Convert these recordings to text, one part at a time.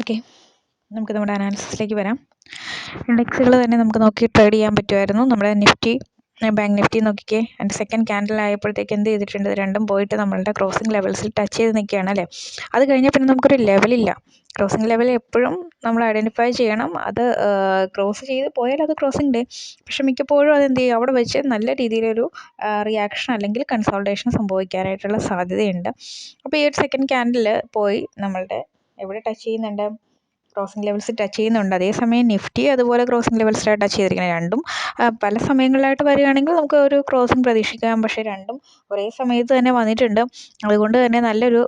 Okay നമുക്ക് നമ്മുടെ അനാലിസിസിലേക്ക് വരാം. ഇൻഡെക്സുകൾ തന്നെ നമുക്ക് നോക്കി ട്രേഡ് ചെയ്യാൻ പറ്റുമായിരുന്നു. നമ്മുടെ നിഫ്റ്റി ബാങ്ക് നിഫ്റ്റി നോക്കിക്കേ. എന്റെ സെക്കൻഡ് ക്യാൻഡിൽ ആയപ്പോഴത്തേക്ക് എന്ത് ചെയ്തിട്ടുണ്ട്? രണ്ടും പോയിട്ട് നമ്മളുടെ ക്രോസിംഗ് ലെവൽസിൽ ടച്ച് ചെയ്ത് നിൽക്കുകയാണ് അല്ലേ? അത് കഴിഞ്ഞാൽ പിന്നെ നമുക്കൊരു ലെവലില്ല ക്രോസിംഗ് ലെവൽ എപ്പോഴും നമ്മൾ ഐഡന്റിഫൈ ചെയ്യണം. അത് ക്രോസ് ചെയ്ത് പോയാൽ അത് ക്രോസിംഗ് ഡേ പക്ഷെ മിക്കപ്പോഴും അത് ചെയ്യും? അവിടെ വെച്ച് നല്ല രീതിയിലൊരു റിയാക്ഷൻ അല്ലെങ്കിൽ കൺസോൾട്ടേഷൻ സംഭവിക്കാനായിട്ടുള്ള സാധ്യതയുണ്ട്. അപ്പോൾ ഈ ഒരു സെക്കൻഡ് ക്യാൻഡിൽ പോയി നമ്മളുടെ എവിടെ ടച്ച് ചെയ്യുന്നുണ്ട്? ക്രോസിംഗ് ലെവൽസ് ടച്ച് ചെയ്യുന്നുണ്ട്. അതേസമയം നിഫ്റ്റി അതുപോലെ ക്രോസിംഗ് ലെവൽസിലാണ് ടച്ച് ചെയ്തിരിക്കുന്നത്. രണ്ടും പല സമയങ്ങളിലായിട്ട് വരികയാണെങ്കിൽ നമുക്ക് ഒരു ക്രോസിംഗ് പ്രതീക്ഷിക്കാം. പക്ഷേ രണ്ടും ഒരേ സമയത്ത് തന്നെ വന്നിട്ടുണ്ട്. അതുകൊണ്ട് തന്നെ നല്ലൊരു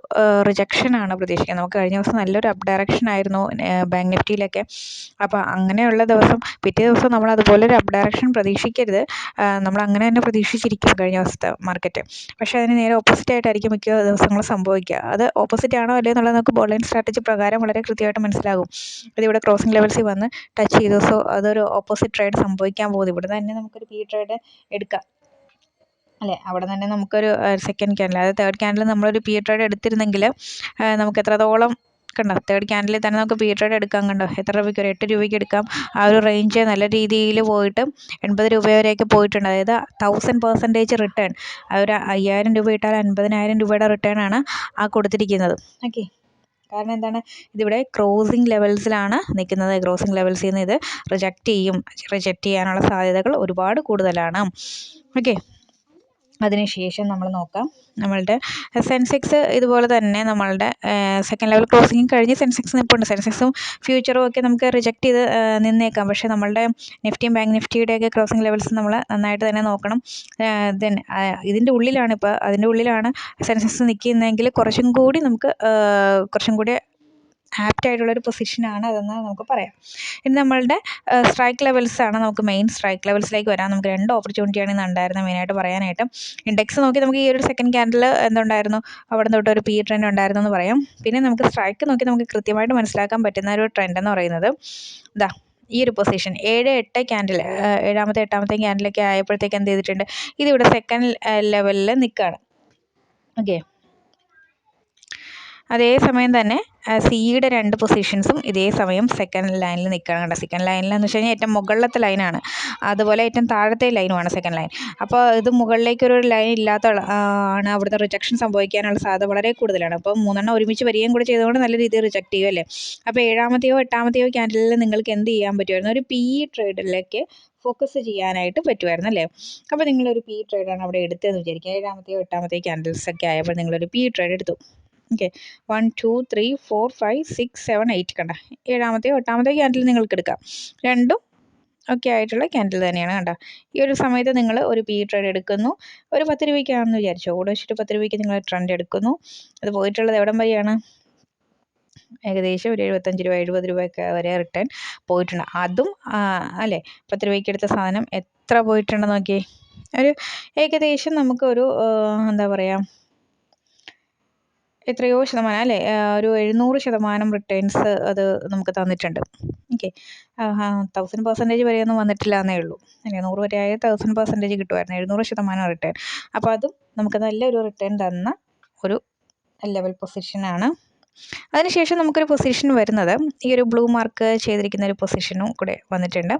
റിജക്ഷനാണ് പ്രതീക്ഷിക്കുന്നത്. നമുക്ക് കഴിഞ്ഞ ദിവസം നല്ലൊരു അപ്പ് ഡയറക്ഷൻ ആയിരുന്നു ബാങ്ക് നിഫ്റ്റിയിലൊക്കെ അപ്പോൾ അങ്ങനെയുള്ള ദിവസം പിറ്റേ ദിവസം നമ്മൾ അതുപോലെ ഒരു അപ്പ് ഡയറക്ഷൻ പ്രതീക്ഷിക്കരുത്. നമ്മൾ അങ്ങനെ തന്നെ പ്രതീക്ഷിച്ചിരിക്കും കഴിഞ്ഞ ദിവസത്തെ മാർക്കറ്റ് പക്ഷേ അതിന് നേരെ ഓപ്പോസിറ്റ് ആയിട്ടായിരിക്കും മിക്ക ദിവസങ്ങളും സംഭവിക്കുക. അത് ഓപ്പോസിറ്റ് ആണോ അല്ലേ എന്നുള്ളത് നമുക്ക് ബോൾലൈൻ സ്ട്രാറ്റജി പ്രകാരം വളരെ കൃത്യമായിട്ട് മനസ്സിലാകും. ഇതിവിടെ ക്രോസിംഗ് ലെവൽസിൽ വന്ന് ടച്ച് ചെയ്തു സോ അതൊരു ഓപ്പോസിറ്റ് ട്രേഡ് സംഭവിക്കാൻ പോകുന്നു. ഇവിടെ തന്നെ നമുക്കൊരു പി ട്രേഡ് എടുക്കാം. അല്ലേ? അവിടെ തന്നെ നമുക്കൊരു സെക്കൻഡ് ക്യാൻഡിൽ അതായത് തേർഡ് ക്യാൻഡിൽ നമ്മളൊരു പി ട്രേഡ് എടുത്തിരുന്നെങ്കിൽ നമുക്ക് എത്രത്തോളം കണ്ടോ? തേർഡ് ക്യാൻഡിൽ തന്നെ നമുക്ക് പി ട്രേഡ് എടുക്കാം കണ്ടോ? എത്ര രൂപയ്ക്ക് ഒരു എട്ട് രൂപയ്ക്ക് എടുക്കാം. ആ ഒരു റേഞ്ച് നല്ല രീതിയിൽ പോയിട്ട് എൺപത് രൂപ വരെയൊക്കെ പോയിട്ടുണ്ട്. അതായത് തൗസൻഡ് പെർസെന്റേജ് റിട്ടേൺ ആ ഒരു അയ്യായിരം രൂപ ഇട്ടാൽ അൻപതിനായിരം രൂപയുടെ റിട്ടേൺ ആണ് ആ കൊടുത്തിരിക്കുന്നത്. ഓക്കെ കാരണം എന്താണ്? ഇതിവിടെ ക്രോസിംഗ് ലെവൽസിലാണ് നിൽക്കുന്നത്. ക്രോസിംഗ് ലെവൽസിൽ നിന്ന് ഇത് റിജക്റ്റ് ചെയ്യും. റിജക്റ്റ് ചെയ്യാനുള്ള സാധ്യതകൾ ഒരുപാട് കൂടുതലാണ്. ഓക്കെ അതിനുശേഷം നമ്മൾ നോക്കാം. നമ്മളുടെ സെൻസെക്സ് ഇതുപോലെ തന്നെ നമ്മളുടെ സെക്കൻഡ് ലെവൽ ക്രോസിംഗ് കഴിഞ്ഞ് സെൻസെക്സ് നിൽപ്പുണ്ട് സെൻസെക്സും ഫ്യൂച്ചറും ഒക്കെ നമുക്ക് റിജക്റ്റ് ചെയ്ത് നിന്നേക്കാം. പക്ഷേ നമ്മളുടെ നിഫ്റ്റിയും ബാങ്ക് നിഫ്റ്റിയുടെയൊക്കെ ക്രോസിംഗ് ലെവൽസ് നമ്മൾ നന്നായിട്ട് തന്നെ നോക്കണം. ദെൻ ഇതിന്റെ ഉള്ളിലാണ് ഇപ്പോൾ അതിന്റെ ഉള്ളിലാണ് സെൻസെക്സ് നിൽക്കുന്നതെങ്കിൽ കുറച്ചും കൂടി നമുക്ക് കുറച്ചും കൂടി ആപ്റ്റ് ആയിട്ടുള്ളൊരു പൊസിഷനാണ് അതെന്ന് നമുക്ക് പറയാം. ഇനി നമ്മളുടെ സ്ട്രൈക്ക് ലെവൽസാണ് നമുക്ക് മെയിൻ സ്ട്രൈക്ക് ലെവൽസിലേക്ക് വരാം. നമുക്ക് രണ്ട് ഓപ്പർച്യൂണിറ്റിയാണ് ഇന്ന് ഉണ്ടായിരുന്നത് മെയിനായിട്ട് പറയാനായിട്ട്. ഇൻഡെക്സ് നോക്കി നമുക്ക് ഈ ഒരു സെക്കൻഡ് ക്യാൻഡിൽ എന്തുണ്ടായിരുന്നു? അവിടെ തൊട്ട് ഒരു പി ട്രെൻഡ് ഉണ്ടായിരുന്നു എന്ന് പറയാം. പിന്നെ നമുക്ക് സ്ട്രൈക്ക് നോക്കി നമുക്ക് കൃത്യമായിട്ട് മനസ്സിലാക്കാൻ പറ്റുന്ന ഒരു ട്രെൻഡ് എന്ന് പറയുന്നത് ഇതാ ഈ ഒരു പൊസിഷൻ ഏഴ് എട്ട് ക്യാൻഡിൽ ഏഴാമത്തെ എട്ടാമത്തെ ക്യാൻഡിലൊക്കെ ആയപ്പോഴത്തേക്ക് എന്ത് ചെയ്തിട്ടുണ്ട്? ഇതിവിടെ സെക്കൻഡ് ലെവലിൽ നിൽക്കുകയാണ് ഓക്കെ അതേസമയം തന്നെ സിയുടെ രണ്ട് പൊസിഷൻസും ഇതേ സമയം സെക്കൻഡ് ലൈനിൽ നിൽക്കണം കേട്ടോ സെക്കൻഡ് ലൈനിൽ എന്ന് വെച്ച് കഴിഞ്ഞാൽ ഏറ്റവും മുകളിലത്തെ ലൈനാണ് അതുപോലെ ഏറ്റവും താഴത്തെ ലൈനുമാണ് സെക്കൻഡ് ലൈൻ അപ്പോൾ ഇത് മുകളിലേക്കൊരു ലൈൻ ഇല്ലാത്ത ആണ് അവിടുത്തെ റിജക്ഷൻ സംഭവിക്കാനുള്ള സാധ്യത വളരെ കൂടുതലാണ്. അപ്പോൾ മൂന്നെണ്ണം ഒരുമിച്ച് വരികയും കൂടെ ചെയ്തുകൊണ്ട് നല്ല രീതിയിൽ റിജക്റ്റ് ചെയ്യും അല്ലേ? അപ്പോൾ ഏഴാമത്തെയോ എട്ടാമത്തെയോ ക്യാൻഡിലിൽ നിങ്ങൾക്ക് എന്ത് ചെയ്യാൻ പറ്റുമായിരുന്നു? ഒരു പി ട്രേഡിലേക്ക് ഫോക്കസ് ചെയ്യാനായിട്ട് പറ്റുമായിരുന്നു അല്ലേ? അപ്പോൾ നിങ്ങളൊരു പി ട്രേഡാണ് അവിടെ എടുത്തതെന്ന് വിചാരിക്കുക. ഏഴാമത്തെയോ എട്ടാമത്തെയോ ക്യാൻഡിൽസൊക്കെ ആയപ്പോൾ നിങ്ങളൊരു പി ട്രേഡ് എടുത്തു. Okay one two three four five six seven eight കണ്ട. ഏഴാമത്തെയോ എട്ടാമത്തെയോ ക്യാൻഡിൽ നിങ്ങൾക്ക് എടുക്കാം. രണ്ടും ഒക്കെ ആയിട്ടുള്ള ക്യാൻഡിൽ തന്നെയാണ് കണ്ട. ഈ ഒരു സമയത്ത് നിങ്ങൾ ഒരു പി ട്രേഡ് എടുക്കുന്നു. ഒരു പത്ത് രൂപയ്ക്കാണെന്ന് വിചാരിച്ചു? ഓടെ വെച്ചിട്ട് പത്ത് രൂപയ്ക്ക് നിങ്ങൾ ട്രെൻഡ് എടുക്കുന്നു. അത് പോയിട്ടുള്ളത് എവിടം വരെയാണ്? ഏകദേശം ഒരു എഴുപത്തഞ്ച് രൂപ എഴുപത് രൂപയൊക്കെ വരെ റിട്ടേൺ പോയിട്ടുണ്ട്. അതും അല്ലേ? പത്ത് രൂപയ്ക്ക് എടുത്ത സാധനം എത്ര പോയിട്ടുണ്ടെന്ന് നോക്കിയേ? ഒരു ഏകദേശം നമുക്കൊരു എന്താ പറയുക എത്രയോ ശതമാനം അല്ലേ? ഒരു എഴുന്നൂറ് ശതമാനം റിട്ടേൺസ് അത് നമുക്ക് തന്നിട്ടുണ്ട്. ഓക്കെ തൗസൻഡ് പെർസെന്റേജ് വരെയൊന്നും വന്നിട്ടില്ല എന്നേ ഉള്ളൂ. അല്ലേ നൂറ് വരെ ആയാൽ തൗസൻഡ് പെർസെന്റേജ് കിട്ടുമായിരുന്നു. എഴുന്നൂറ് ശതമാനം റിട്ടേൺ അപ്പോൾ അതും നമുക്ക് നല്ലൊരു റിട്ടേൺ തന്ന ഒരു ലെവൽ പൊസിഷനാണ് അതിനുശേഷം നമുക്കൊരു പൊസിഷൻ വരുന്നത്. ഈ ഒരു ബ്ലൂ മാർക്ക് ചെയ്തിരിക്കുന്ന ഒരു പൊസിഷനും കൂടെ വന്നിട്ടുണ്ട്.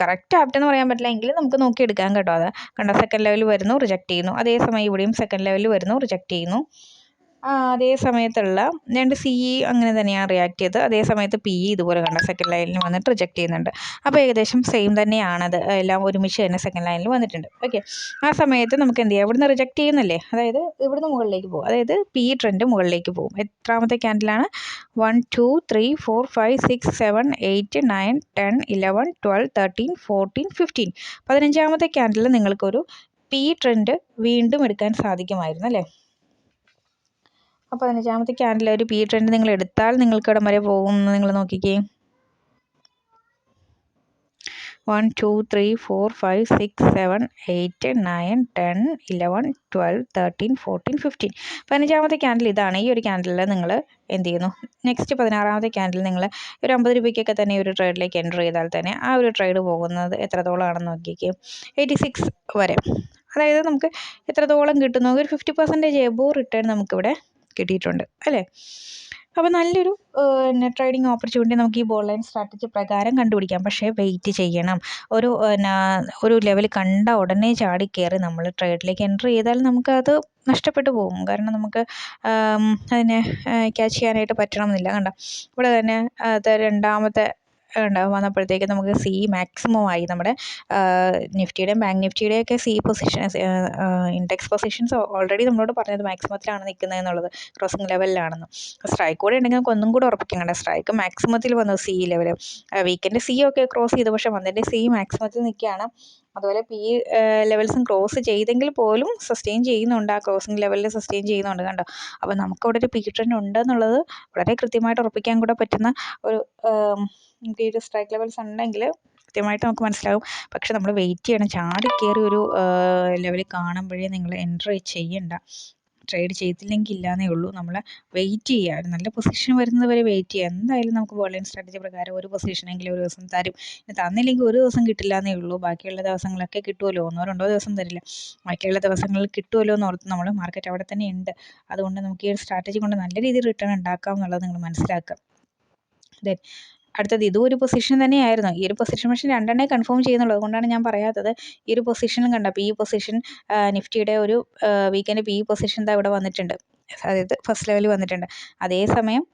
കറക്റ്റ് ആപ്റ്റ് എന്ന് പറയാൻ പറ്റില്ല എങ്കിലും നമുക്ക് നോക്കിയെടുക്കാം കേട്ടോ അത്. കണ്ട സെക്കൻഡ് ലെവൽ വരുന്നു റിജക്റ്റ് ചെയ്യുന്നു. അതേസമയം ഇവിടെയും സെക്കൻഡ് ലെവലിൽ വരുന്നു റിജക്റ്റ് ചെയ്യുന്നു. അതേ സമയത്തുള്ള രണ്ട് സി ഇ അങ്ങനെ തന്നെയാണ് റിയാക്ട് ചെയ്തത്. അതേ സമയത്ത് പി ഇ ഇതുപോലെ കണ്ട സെക്കൻഡ് ലൈനിൽ വന്നിട്ട് റിജക്ട് ചെയ്യുന്നുണ്ട്. അപ്പോൾ ഏകദേശം സെയിം തന്നെയാണത്. എല്ലാം ഒരുമിച്ച് തന്നെ സെക്കൻഡ് ലൈനിൽ വന്നിട്ടുണ്ട്. ഓക്കെ ആ സമയത്ത് നമുക്ക് എന്ത് ചെയ്യാം? ഇവിടുന്ന് റിജക്ട് ചെയ്യുന്നല്ലേ? അതായത് ഇവിടുന്ന് മുകളിലേക്ക് പോകും. അതായത് പി ഇ ട്രെൻഡ് മുകളിലേക്ക് പോകും. എത്രാമത്തെ ക്യാൻഡിലാണ് one two three four five six seven eight nine ten eleven twelve thirteen fourteen fifteen പതിനഞ്ചാമത്തെ ക്യാൻഡിൽ നിങ്ങൾക്കൊരു പി ട്രെൻഡ് വീണ്ടും എടുക്കാൻ സാധിക്കുമായിരുന്നു അല്ലേ? അപ്പോൾ പതിനഞ്ചാമത്തെ ക്യാൻഡിൽ ഒരു പി ട്രെൻഡ് നിങ്ങൾ എടുത്താൽ നിങ്ങൾക്ക് ഇടം വരെ പോകും നിങ്ങൾ നോക്കിക്കേ. One two three four five six seven eight nine ten eleven twelve thirteen fourteen fifteen പതിനഞ്ചാമത്തെ ക്യാൻഡിൽ ഇതാണ്. ഈ ഒരു ക്യാൻഡിൽ നിങ്ങൾ എന്ത് ചെയ്യുന്നു? നെക്സ്റ്റ് പതിനാറാമത്തെ ക്യാൻഡിൽ നിങ്ങൾ ഒരു അമ്പത് രൂപയ്ക്കൊക്കെ തന്നെ ഒരു ട്രേഡിലേക്ക് എന്റർ ചെയ്താൽ തന്നെ ആ ഒരു ട്രേഡ് പോകുന്നത് എത്രത്തോളമാണെന്ന് നോക്കിക്കേ. എയ്റ്റി സിക്സ് വരെ. അതായത് നമുക്ക് എത്രത്തോളം കിട്ടുന്നു? ഒരു ഫിഫ്റ്റി പെർസെന്റേജ് എബോ റിട്ടേൺ നമുക്കിവിടെ കിട്ടിയിട്ടുണ്ട് അല്ലേ? അപ്പോൾ നല്ലൊരു പിന്നെ ട്രേഡിംഗ് ഓപ്പർച്യൂണിറ്റി നമുക്ക് ഈ ബോൾ ലൈൻ സ്ട്രാറ്റജി പ്രകാരം കണ്ടുപിടിക്കാം. പക്ഷേ വെയിറ്റ് ചെയ്യണം. ഒരു പിന്നെ ഒരു ലെവൽ കണ്ട ഉടനെ ചാടി കയറി നമ്മൾ ട്രേഡിലേക്ക് എന്റർ ചെയ്താൽ നമുക്കത് നഷ്ടപ്പെട്ടു പോകും. കാരണം നമുക്ക് അതിനെ ക്യാച്ച് ചെയ്യാനായിട്ട് പറ്റണമെന്നില്ല. കണ്ടോ? ഇവിടെ തന്നെ അത് രണ്ടാമത്തെ ഉണ്ടാവും വന്നപ്പോഴത്തേക്ക് നമുക്ക് സി മാക്സിമം ആയി. നമ്മുടെ നിഫ്റ്റിയുടെയും bank നിഫ്റ്റിയുടെയൊക്കെ C position index positions already നമ്മളോട് പറഞ്ഞത് മാക്സിമത്തിലാണ് നിൽക്കുന്നത് എന്നുള്ളത് ക്രോസിംഗ് ലെവലിലാണെന്ന് സ്ട്രൈക്ക് കൂടെ ഉണ്ടെങ്കിൽ നമുക്ക് ഒന്നും കൂടെ ഉറപ്പിക്കണം സ്ട്രൈക്ക് മാക്സിമത്തിൽ വന്നു സി ലെവൽ വീക്കെൻഡ് സി ഒക്കെ ക്രോസ് ചെയ്തു. പക്ഷേ വന്നതിന്റെ സി മാക്സിമത്തിൽ നിൽക്കുകയാണ്. അതുപോലെ പി ലെവൽസും ക്രോസ് ചെയ്തെങ്കിൽ പോലും സസ്റ്റെയിൻ ചെയ്യുന്നുണ്ട്. ആ ക്രോസിംഗ് ലെവലിൽ സസ്റ്റെയിൻ ചെയ്യുന്നുണ്ട് കണ്ടോ? അപ്പോൾ നമുക്കവിടെ ഒരു പി ട്രെൻഡ് ഉണ്ടെന്നുള്ളത് വളരെ കൃത്യമായിട്ട് ഉറപ്പിക്കാൻ കൂടെ പറ്റുന്ന ഒരു നമുക്ക് ഈ ഒരു സ്ട്രൈക്ക് ലെവൽസ് ഉണ്ടെങ്കിൽ കൃത്യമായിട്ട് നമുക്ക് മനസ്സിലാകും പക്ഷെ നമ്മൾ വെയിറ്റ് ചെയ്യണം. ചാടി കയറി ഒരു ലെവലിൽ കാണുമ്പോഴേ നിങ്ങൾ എൻട്രി ചെയ്യണ്ട. ട്രേഡ് ചെയ്തില്ലെങ്കിൽ ഇല്ലാന്നേ ഉള്ളൂ. നമ്മൾ വെയിറ്റ് ചെയ്യുക. നല്ല പൊസിഷൻ വരുന്നത് വരെ വെയിറ്റ് ചെയ്യുക. എന്തായാലും നമുക്ക് ബോളിംഗ് സ്ട്രാറ്റജി പ്രകാരം ഒരു പൊസിഷനെങ്കിലും ഒരു ദിവസം തരും. തന്നില്ലെങ്കിൽ ഒരു ദിവസം കിട്ടില്ല എന്നേ ഉള്ളൂ. ബാക്കിയുള്ള ദിവസങ്ങളൊക്കെ കിട്ടുമല്ലോ ഒന്നോ രണ്ടോ ദിവസം തരില്ല. ബാക്കിയുള്ള ദിവസങ്ങളിൽ കിട്ടുമല്ലോ എന്ന് ഓർത്ത് നമ്മൾ മാർക്കറ്റ് അവിടെ തന്നെ ഉണ്ട്. അതുകൊണ്ട് നമുക്ക് ഈ ഒരു സ്ട്രാറ്റജി കൊണ്ട് നല്ല രീതിയിൽ റിട്ടേൺ ഉണ്ടാക്കാം എന്നുള്ളത് നിങ്ങൾ മനസ്സിലാക്കുക. ദെൻ അടുത്തത് ഇതും ഒരു പൊസിഷൻ തന്നെയായിരുന്നു. ഈ ഒരു പൊസിഷൻ പക്ഷേ രണ്ടെണ്ണേ കൺഫേം ചെയ്യുന്നുള്ളൂ. അതുകൊണ്ടാണ് ഞാൻ പറയാത്തത്. ഈ ഒരു പൊസിഷനും കണ്ട? പി പൊസിഷൻ നിഫ്റ്റിയുടെ ഒരു വീക്കെൻഡ് പി പൊസിഷൻ എന്താ ഇവിടെ വന്നിട്ടുണ്ട്. അതായത് ഫസ്റ്റ് ലെവലിൽ വന്നിട്ടുണ്ട്. അതേസമയം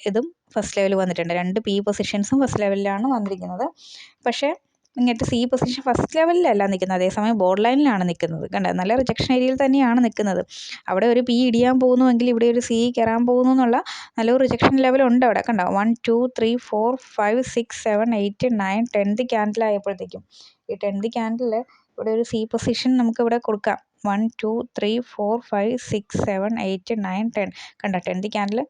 ഇതും ഫസ്റ്റ് ലെവലിൽ വന്നിട്ടുണ്ട്. രണ്ട് പി പൊസിഷൻസും ഫസ്റ്റ് ലെവലിലാണ് വന്നിരിക്കുന്നത്. പക്ഷേ ഇങ്ങനത്തെ സി പൊസിഷൻ ഫസ്റ്റ് ലെവലിലല്ല നിൽക്കുന്നത് അതേസമയം ബോർഡ് ലൈനിലാണ് നിൽക്കുന്നത് കണ്ട? നല്ല റിജക്ഷൻ ഏരിയയിൽ തന്നെയാണ് നിൽക്കുന്നത് അവിടെ ഒരു പി ഇടിയാൻ പോകുന്നുവെങ്കിൽ ഇവിടെ ഒരു സി കയറാൻ പോകുന്നു എന്നുള്ള നല്ലൊരു റിജക്ഷൻ ലെവലുണ്ട് അവിടെ. കണ്ടോ? One two three four five six seven eight nine tenth ക്യാൻഡിലായപ്പോഴത്തേക്കും ഈ ടെൻത്ത് ക്യാൻഡിൽ ഇവിടെ ഒരു സി പൊസിഷൻ നമുക്ക് ഇവിടെ കൊടുക്കാം. One two three four five six seven eight nine ten കണ്ട? ടെൻത്ത് ക്യാൻഡിൽ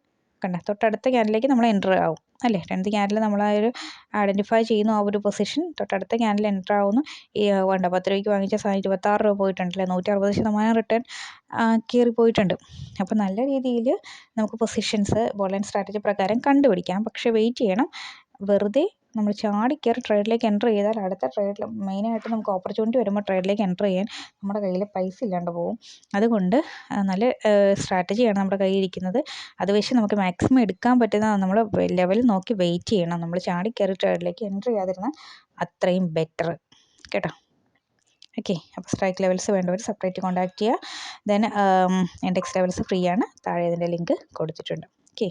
കണ്ട തൊട്ടടുത്ത ക്യാനിലേക്ക് നമ്മൾ എന്റർ ആവും അല്ലേ? ടെൻത്ത് ക്യാനിൽ നമ്മൾ ആ ഒരു ഐഡന്റിഫൈ ചെയ്യുന്നു ആ ഒരു പൊസിഷൻ തൊട്ടടുത്ത ക്യാനിൽ എന്റർ ആവുന്നു. ഈ വേണ്ട പത്ത് രൂപയ്ക്ക് വാങ്ങിച്ച സാധനം ഇരുപത്താറ് രൂപ പോയിട്ടുണ്ടല്ലേ? നൂറ്റി അറുപത് ശതമാനം റിട്ടേൺ കയറി പോയിട്ടുണ്ട്. അപ്പോൾ നല്ല രീതിയിൽ നമുക്ക് പൊസിഷൻസ് ബോൾ സ്ട്രാറ്റജി പ്രകാരം കണ്ടുപിടിക്കാം. പക്ഷേ വെയിറ്റ് ചെയ്യണം. വെറുതെ നമ്മൾ ചാടി ചാടിക്കയറി ട്രേഡിലേക്ക് എന്റർ ചെയ്താൽ അടുത്ത ട്രേഡിൽ മെയിനായിട്ട് നമുക്ക് ഓപ്പർച്യൂണിറ്റി വരുമ്പോൾ ട്രേഡിലേക്ക് എന്റർ ചെയ്യാൻ നമ്മുടെ കയ്യിൽ പൈസ ഇല്ലാണ്ട് പോകും. അതുകൊണ്ട് നല്ല സ്ട്രാറ്റജിയാണ് നമ്മുടെ കയ്യിൽ ഇരിക്കുന്നത്. അത് വെച്ച് നമുക്ക് മാക്സിമം എടുക്കാൻ പറ്റുന്ന നമ്മൾ ലെവൽ നോക്കി വെയിറ്റ് ചെയ്യണം. നമ്മൾ ചാടി ചാടിക്കയറി ട്രേഡിലേക്ക് എന്റർ ചെയ്യാതിരുന്നാൽ അത്രയും ബെറ്റർ കേട്ടോ? ഓക്കെ അപ്പോൾ സ്ട്രൈക്ക് ലെവൽസ് വേണ്ടവർ സെപ്പറേറ്റ് കോൺടാക്ട് ചെയ്യുക. ദെൻ ഇൻഡെക്സ് ലെവൽസ് ഫ്രീ ആണ്. താഴെ ഇതിന്റെ ലിങ്ക് കൊടുത്തിട്ടുണ്ട്. ഓക്കെ